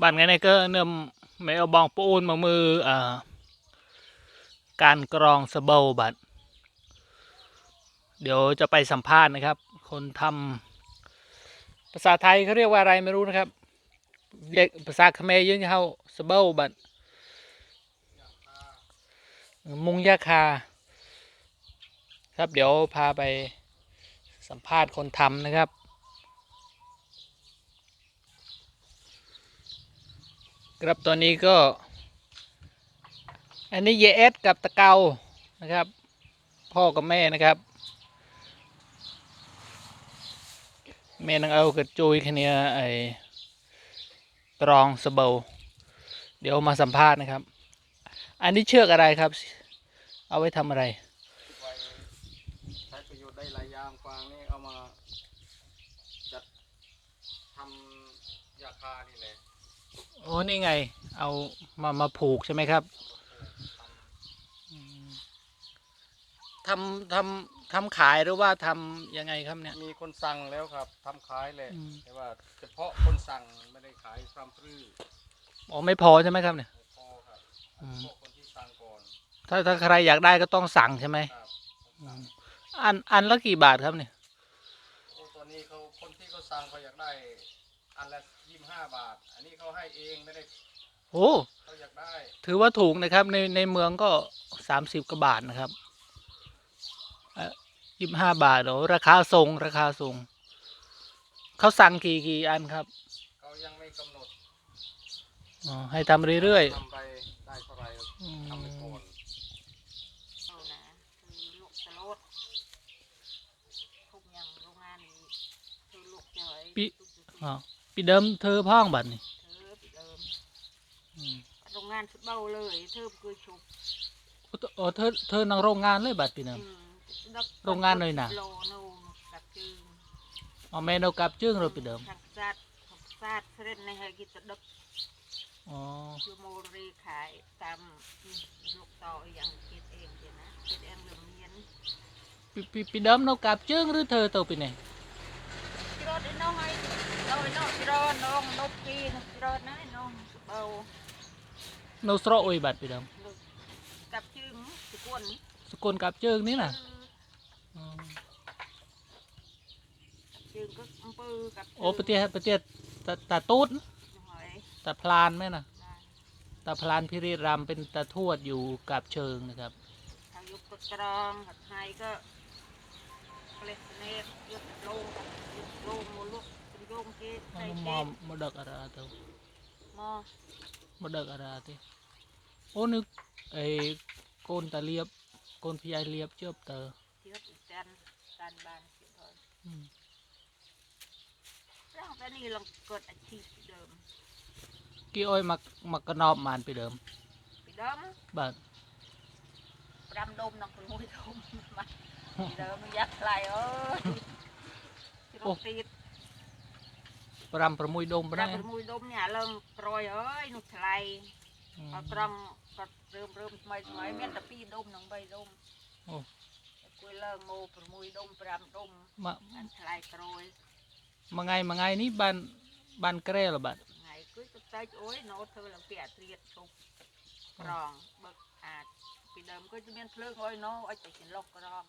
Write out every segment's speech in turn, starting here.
บ้านไงนก็เนิ่มไม่เอาบองปูนมามืออ่อการกรองสเบาบัดเดี๋ยวจะไปสัมภาษณ์นะครับ คนทำภาษาไทยเขาเรียกว่าอะไรไม่รู้นะครับเรียกภาษาเขมรยังเขาสเบาบัดมุงยาคา ครับเดี๋ยวพาไปสัมภาษณ์คนทำนะครับ ครับตอนนี้ก็ อันนี้เยเอสกับตะเกานะครับ พ่อกับแม่นะครับ แม่นางเอากับจุยแคเนี้ยไอตรองสเบาเดี๋ยวมาสัมภาษณ์นะครับ อันนี้เชือกอะไรครับ เอาไว้ทำอะไร ไว้ใช้ประโยชน์ได้หลายอย่างฟางนี่เอามาจัดทำยาคานี่แหละ โอ้นี่ไง เอามามาผูกใช่ไหมครับทำทำทำขายหรือว่าทำยังไงครับเนี่ย มีคนสั่งแล้วครับทำขายแหละอืม แต่ว่าเฉพาะคนสั่งไม่ได้ขายฟรามพรืออ๋อไม่พอใช่ไหมครับเนี่ยไม่พอครับอืมเฉพาะคนที่สั่งก่อนถ้าถ้าใครอยากได้ก็ต้องสั่งใช่ไหมครับอืมอันอันละกี่บาทครับเนี่ย โอ้ตอนนี้เขาคนที่เขาสั่งเขาอยากได้อันละยี่สิบห้าบาทอันนี้ เขาให้เองไม่ได้โอ้เขาอยากได้ถือว่าถูกนะครับ ในในเมืองก็สามสิบกว่าบาทนะครับยี่สิบห้าบาทโอ้ราคาส่งราคาส่งเขาสั่งกี่กี่อันครับเขายังไม่กำหนดอ๋อให้ทำเรื่อยทำไปได้เท่าไหร่ๆอืมทำไปก่อนเอานะคือลูกสลดทุกอย่างโรงงานนี้คือลูกเจอยปีอ๋อปีเดิมเธอพ่องบัตรนี่ เธอไปเดิม อืม โร งงานชุดเบาเลยเธอคือชุบโอ้เธอเธอนังโรงงานเลยบัตรปีเดิมอืมดักโรงงานเลยน่ะโลโนกับจึงอ๋อแม่นกกับจึ้งเราปีเดิมทางซาดของซาดเสร็จในให้กิตดักอ๋อชูโมรีขายตามลูกต่ออย่างคิดเองเดี๋ยวนะคิดเองเรื่องเรียนปีปีปีเดิมนกกับจึ้งหรือเธอตัวปีไหนจิรอดไอ้น้องไอ้น้องไอ้น้องจิรอดน้องนกกีนจิรอดนะไอ้น้องเบา นกสระอุยบัตรปีเดิมลูกกับจึงสกุลสกุลกับจึ้งนี่น่ะอ๋อจึงก็อำเภอกับโอ้ประเทศประเทศตาตาตูดหอยตาพลานไหมน่ะได้ตาพลานพิริรำเป็นตาทวดอยู่กับเชิงนะครับทางยุคปกรองกับไทยก็เกล็ดเนตยุคโลงยุคโลงโมลุกเป็นโยงเกตไทยมเกอตมดกอะไรตัวมอมดกอะไรตัวโอ้ មកដឹកអរទេអូនអេកូនតាលៀបកូនพี่ឯងលៀបជប់តើជប់តាន់តាន់បានទៀតហើយប្រហែលនេះឡងកត់អាជីពីដើមគេអុយមកមកកណប់បានពីដើមពីដើមបាទ5ដុំនឹង6ដុំពីដើមយ៉ាក់ថ្លៃអើយអូទី 5 6ដុំប៉ុណ្ណា6ដុំនេះឥឡូវក្រយអើយនោះថ្លៃអត់ត្រង់គាត់រើមរើមថ្មីថ្មីមានតែ2ដុំនិង3ដុំអូគួយឡើងមក6ដុំ5ដុំមកថ្លៃក្រយមួយថ្ងៃមួយថ្ងៃនេះបានបានក្រែលបាទថ្ងៃគឺទៅតែអូយណូធ្វើឡើងពីអាត្រៀតជុំក្រងបើកអាចពីដើមគឺមានភ្លើងអុយណូអុយតែចន្លុះក្រង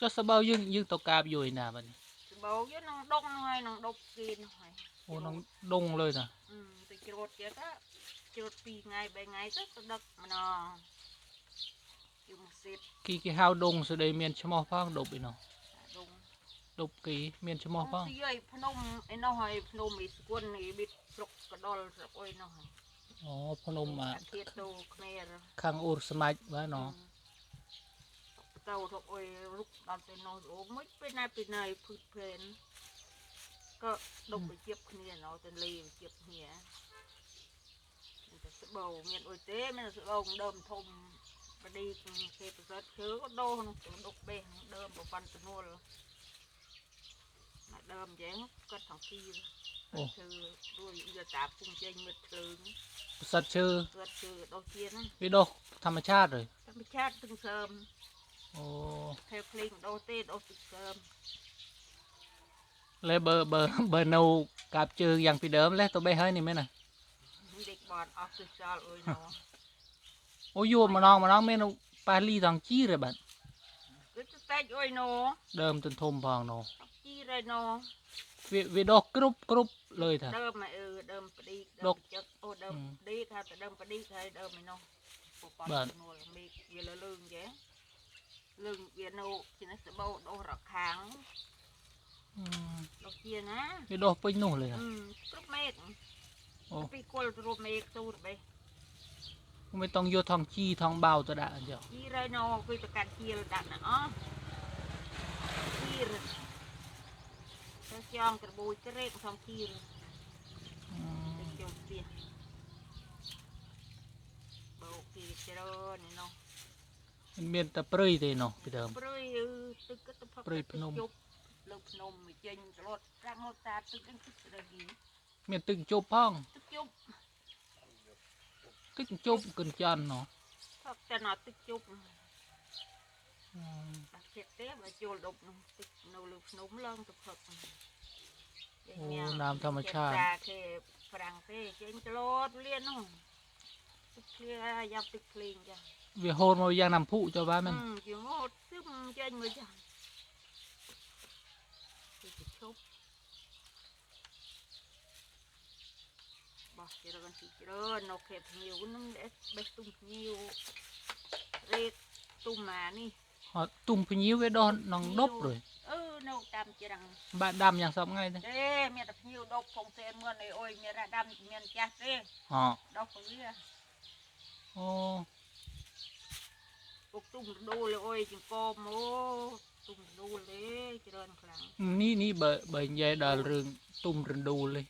ចុះសបៅយើងយើងទៅកាបយូរឯណាបាទនេះ บัดไงกุยก็ใจโอ้ยโนตเธอหลังเปียเตรียดชุบกรองเบิกอาจปีเดิมก็จะเมียนเพลิงโอ้ยโนไอ้จะกินลอกกรองอืมก็สะเบายึงยึงตกกาบอยู่อีน่ะบัดนี้จะบอกอยังน้องดงหน่อยน้องดกกินหน่อยโอ้น้องดงเลยนะอืมแต่กิโรดเจ้าก็กิโรดปีไงใบไงก็ตะดักมันนองอยู่หมุสิบกี่กี่ห้าวดงสุดเลยเมียนชะมอพ้องดบอีเนาะดงดบกี่เมียนชะมอพ้องที่ยัยพนมไอ้น้อยพนมอีสกุลนี่บิดปลุกกระดอลสักโอ้ยน้อยอ๋อพนมอะอาเทียโตเขมรข้างอุรสมัยว่าเนาะ เต่าทุกโอ้ยลุกตอนเป็นน้อยโอ้ไม่เป็นนายเป็นนายพืชเพลนก็ดงไปเจ็บเนี่ยเนาะเป็นเลยเจ็บเนี่ยมันจะสะเบาเมียนโอ้ยเต้มันสะเบาเดิมทมบดีเคประเสริฐเชื้อก็โดนตัวดกเบงเดิมบฟันตัวนู้นเดิมแย้งก็ทั้งปีคือด้วยยาตาพุ่งใจเม็ดถึงสัตว์ชื่อเกิดคือดอกเทียนวิโดธรรมชาติเลยธรรมชาติตึงเสริม โอ้เทพลิงโดเต้โดตึงเสริมเลยเบอร์เบอร์เบอร์นูกับจืออย่างปีเดิมแล้วตัวใบเฮ้ยนี่ไหมน่ะเด็กบอลออฟฟิศาลเอ้ยเนาะโอ้ยอยู่มาน้องมาน้องเมนูปลาลีตองจี้เลยบัดก็จะแต่เอ้ยเนาะเดิมจนทมพองโนจี้เลยเนาะวิวิดอกกรุบกรุบเลยเถอะเดิมมาเออเดิมปดีเดิดมอกจัดโอ้เดิมอืมดีค่ะแต่เดิมปดีใครเดิมไม่เนาะปปบ้านนัวมีเวลาเรื่องแกเรื่องเวียนโนที่นั่นสะเบาโดรักขังอืมดอกเจียนะวิดอกไปนู่นเลยนะอืมกรุ๊ปเมกโอ้ปีกอลรูปเมกสูดไปไม่ต้องโยทองจี้ทองเบาตัวดะเดียวจีไรเนาะคุยตะการเคียระดับนะอ๋อจีรถ้าจองกระบุ มันមានតែព្រៃទេនោះពីដើមព្រៃទឹកទឹកផឹកព្រៃភ្នំលើភ្នំមកចេញត្រឡប់កាំងហូតតាទឹកនឹងទឹកស្រីមានទឹកជប់ផងទឹកជប់ទឹកជប់កញ្ចន់នោះផឹកតែណត់ទឹកជប់បាក់ទៀតទេបើចូលដប់នោះទឹកនៅលើភ្នំឡើងទៅផឹកអូតាមធម្មជាតិតែគេប្រាំងទេចេញត្រឡប់លៀននោះ จะนอตึกจุบอืมบักเก็ตเต้มาโจลดบตึกโนลูกนมลองตะพักโอ้น้ำธรรมชาติตาเคฝรั่งเศสเจงตลอดเรียนเนาะตึกเคลียร์ยับตึกเพลงจ้ะเวียโฮนมาอย่างน้ำพุเจ้าบ้านมันอืมจิ๋วโมดซึมเจ អូពុកទុំរដូលអើយចង្កោមកទុំរដូលទេច្រើនខ្លាំងនេះនេះបើបើនិយាយដល់រឿងទុំរដូលទេ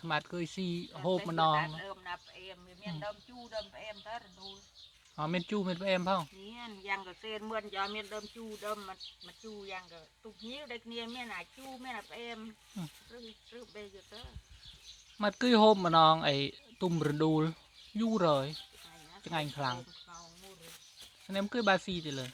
ខ្មាត់គឺស៊ីហូបម្ដងដើមណាផ្អែមវាមានដើមជូរដើមផ្អែមតើរដូលអត់មានជូរមានផ្អែមផងមានយ៉ាងក៏សេនមឿនយ៉ាមានដើមជូរដើមមកជូរយ៉ាងក៏ទុកញៀវដូចគ្នាមានអាជូរមានអាផ្អែមឬឬបេយទៅមកគឺហូបម្ដងអីទុំរដូលយូរហើយ จิงโกมโอ้ตุ้มดูเลยเจริญครั้งนี่นี่เบอร์เบอร์ใหญ่ดอลเรื่องตุ่มเรนดูเลยขมาดเคยซีโฮบมานองเดิมนับเอ็มเมียนเดิมจูเดิมเอ็มเธอดูอ๋อเม็นจูเม็นเอ็มพ่อเนี่ยยังก็เซนเหมือนยาเมียนเดิมจูเดิมมันมาจูยังก็ตุ้มหิวเด็กเนี่ยเมียนหาจูเมียนหาเอ็มรึรึเบยเตอร์มัดเคยโฮบมานองไอ้ตุ่มเรนดูยู่เลยจะไงครั้งอันนี้มันเคยบาซีติเลย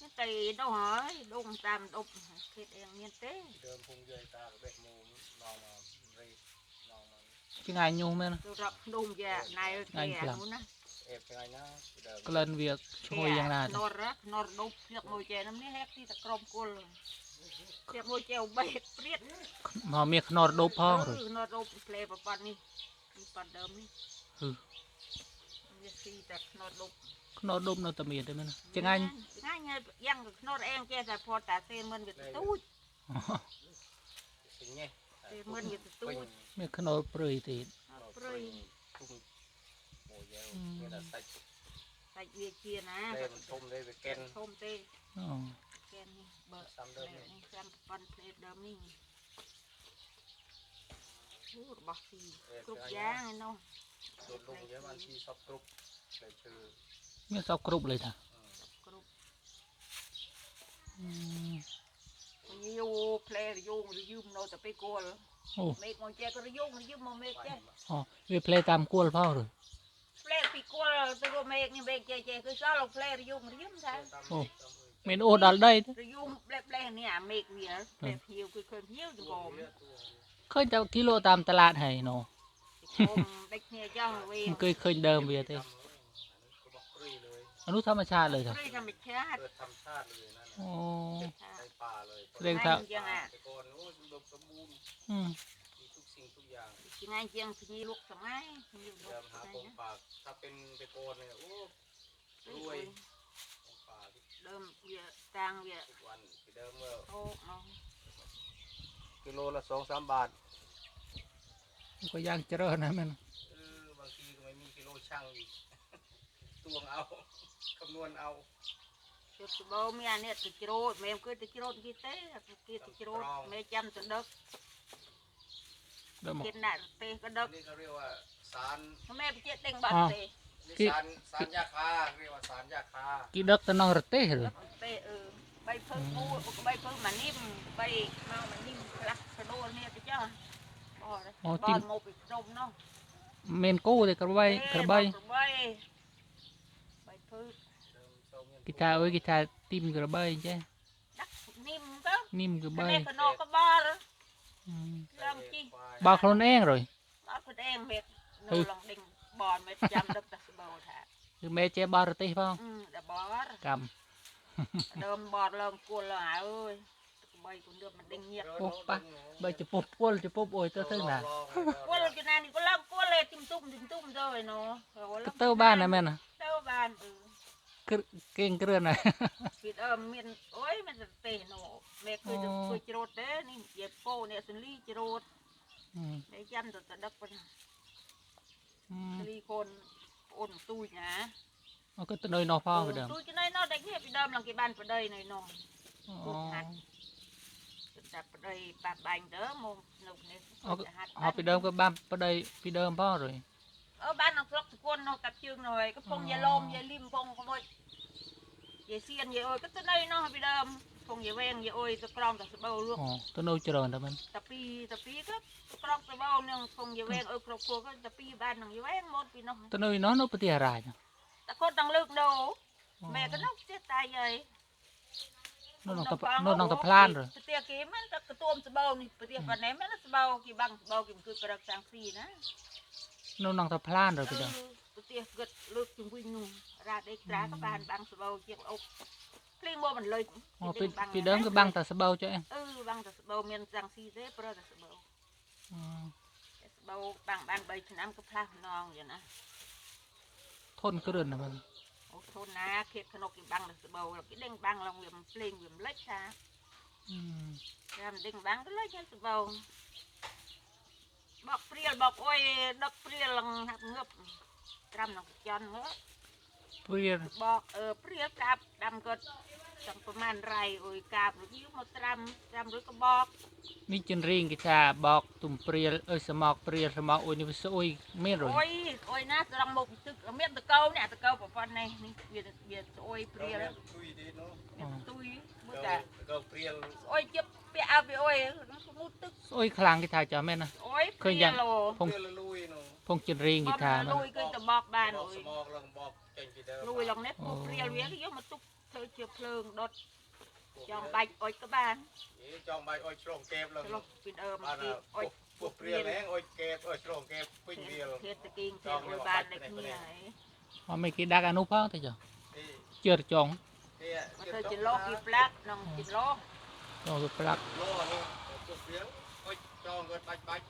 นี่ตีดอกหอยดงตามดกเขตเองเมียนเต้เดิมพุงเยยตากับเบ็ดมูนองมาเรีนองมาจะไงยูแม่นะตัวรับดงแย่นายแก่นู้นนะเอฟยังไงนะเดิมกลันเวียกช่วยอย่างนั้นนอรักนอรดกเพียกมวยแจน้ำนี่แฮกที่ตะกรมกุลเพียกมวยแจวเบ็ดเปรียดหมอเมียขนอดโดบพ่องเลยนอร ดกเพลประปันนี่ปันเดิมนี่คือมีสีแต่นอรดกขนอดโดบนอตะเมียได้ไหมนะจะไงง่ายไงยังนอรเองแกแต่พอตาเซนมันก็ตู้สิ่งนี้เซนมันก็ตู้ปิ้งเมียขนอดเปรยติดเปรยทุ่งโอ้ยเนี่ยแต่ใส่วนะเล่มันทุ่มเลยไปแกนทมเต้อ๋อแกนนี่เบอร์ซ้ำเดิมนี่นี่ซ้ำปันเพลทเดิมนี่พูดบอกสีกรุบย่างไอ้น้องโดนลงเยอะมันที่ชอบกรุ๊ปเชื่อเมียสอบกรุบเลยท่ะกรุบอืมยูเพลย์ยูหรือยืมโนแต่ไปกลเมกมองแจก็ระยุงหรือยืมมองเมกแจอ๋อเวียเพลย์ตามกวลพ่อเลยเพลย์ปีโกลตัวเมกนี่เมกแจแจคือซ้อเราเพลย์ระยุงหรือยืมใช่โอ้เมนโอดัลได้เด้อระยุงเพลย์เพลย์เนี่ยเมกเวียเพลย์พิวคือเคยพิวอยู่ก่เคยจะกิโลตามตลาดให้เนาะ มันเคยเคยเดิมเวียเต้ก็บอกกรีเลยอนุธรรมชาติเลยเถอะเรื่องธรรมชาติเกิดธรรมชาติเลยนั่นโอ้ในป่าเลยเรียกครับยังอะแต่ก่อนโอ้ยอุดมสมบูรณ์อืมมีทุกสิ่งทุกอย่างที่นั่นเจียงที่ลูกสมัยอยู่ลูเดิกมสหามัยของนะปากถ้าเป็นไปโกนเนี่ยโอ้รวยของปากเริ่มเวียต่างเวียทุกวันที่เดิมเมื่อโอ้เนาะกิโลละสองสามบาทมัน ก็ย่างเจริญนะแม่นเออบางทีก็ไม่มีกิโลช่างอีกตวงเอาคำนวณเอาจุดสบมีอันเนี้ยติดโรดแม่ก็ติดโรดกี่เต้กี่ติดโรดแม่จำตัวเด็กเดิมบอกกินน่ะเต้ก็เด็กนี่เขาเรียกว่าสารแม่ไปเจ็ดเต็งบัตรเต้นี่สารสารยาคาเรียกว่าสารยาคากี่ดักตะนองระเต้เหรอเต้เออใบเพิ่งมูใบเพิ่งมันนิ่มใบเมามันนิ่มคลักกระโดดเนี่ยจะจ้าบ่เลยบ่งบอีกนมเนา អូជីងមកពីក្រុមនោះមែនគូទេក្របីក្របីបាយភឺគីតាអើយគីតាទីមក្របីចេះនិមទៅនិមក្របីតែកណោកបលឡើងជីបើខ្លួនឯងរយបើខ្លួនឯងមេនៅឡងដេញបនមេចាំដឹកតែស្បោថាគឺមេចេះបរទេសផងដល់បរកម្មដើមបតឡើងគួលឡើងអើយ បីគុំលឿនមិនដេញញាក់ពុះប៉ះបើចពុះពុលចពុះអុយទៅទៅណាពុលជណានេះក៏ឡើងពុលទេទុំទុំទុំទៅឯណោទៅបានណាមែនណាទៅបានអឺគេងគ្រឿនណាពីដើមមានអុយមានសទេសណោមេគឺទៅធ្វើជ្រូតទេនេះនិយាយពោអ្នកសលីជ្រូតតែចាំទៅទៅដឹកប៉ុណ្ណាសលីកូនអូនទូចណាអត់ក៏ទៅនៅនោះផងពីដើមទូចនៅនោះតែគេពីដើមឡើងគេបានប្តីនៅនោះអូ แเอกาไปเดิมก็บ้านปดไปเดิมพ่อเลยเออบ้านนักรกตะกวนนกับจึงหน่อยก็พงยาลมยาลิมพงขโมยยาเซียนยาโอยก็ตัวนี้น้องไปเดิมพงยาแวงยาโอยตะกรองกับสะเบาลูกตัวนู้เจะโดนะมัมตะปีตะปีก็ตะกรองตะเบาเนี่ยพงยาแวงเออครอบครัวก็ตะปีบ้านนังยาแวงหมดพี่น้องตัวนู้นน้องนกปฏิหารายนะตะโคตรตั้งลึกดูแม่ก็นกเสียตายหญ่ นู่นน้องตะนู่นน้องตะพลานเหรอเตียกีมันตะตัวมสบานี่เตียกันไหนมันสบากี่บังสบากี่มันคือกระดักสังสีนะนู่นน้องตะพลานเหรอพี่ดองเตียกึดลึกจุงวิ่งนู่นราดเด็กตราก็บานบังสบาเจียงอกเพลงบ่มันเลยอ๋อพี่พี่เดิมก็บังแต่สบาจ้ะเออบังแต่สบาเมียนสังสีเด้เพราะแต่สบาอ๋อบางบางใบน้ำก็พลาดน้องอยู่นะทนก็เดินนะมัน อดทนนะเขียขนมกบังเลยเบาเรากินเล่งบังลองเหวี่ยมเพลงเหวี่ยมเล็กค่ะทำเด้งบังก็เล็กนี่ยบาบอกเปลี่ยนบอกโอ้ยดอกเปลี่ยนลองหักเงือบดำลนัจอนเหรอเปลี่ยนบอกเออเปลี่ยนกับดำก็ ចង់ប្រមាណរៃអុយកាប់រួចយកមកត្រាំត្រាំរួចក៏បកនេះចិនរៀងគេថាបោកទុំព្រៀលអើយសមោកព្រៀលសមោកអុយនេះវាស្អុយមាន rồi អុយអុយណាត្រង់មកទឹកមានតកោនេះតកោប្រព័ន្ធនេះនេះវាវាស្អុយព្រៀលទុយទេនោះមានទុយមួយទៅតាទៅព្រៀលស្អុយជិបពាក់ឲ្យវាអុយស្ងួតទឹកស្អុយខ្លាំងគេថាចាមែនណាស្អុយឃើញយ៉ាងឡូភងព្រៀលលួយនោះភងចិនរៀងបគេកថាលមែនួយឃើញតបកបានបអុកយស្មោកឡើងបកចេញពីដើមលួយឡងនេះមកព្រៀលវាយកមកទុកធ្វើជា ភ្លើងដុតចង់បាច់អុយក៏បានអេចង់បាយអុយឆ្លងកែបឡើងឆ្លុះពីដើមបានពីអុយពួកព្រៀលហ្នឹងអុយកែបអុយឆ្លងកែបពេញវាលធេតតកីងធេតអុយបានតែគ្នាហើយអត់មិនគេដាក់អានោះផងទៅចុះទេជឿចងទេមកធ្វើជាលោពីផ្លាក់ក្នុងជាលោចូលទៅប្រាប់លោនេះពួកព្រៀលអុយចងគាត់បាច់បាច់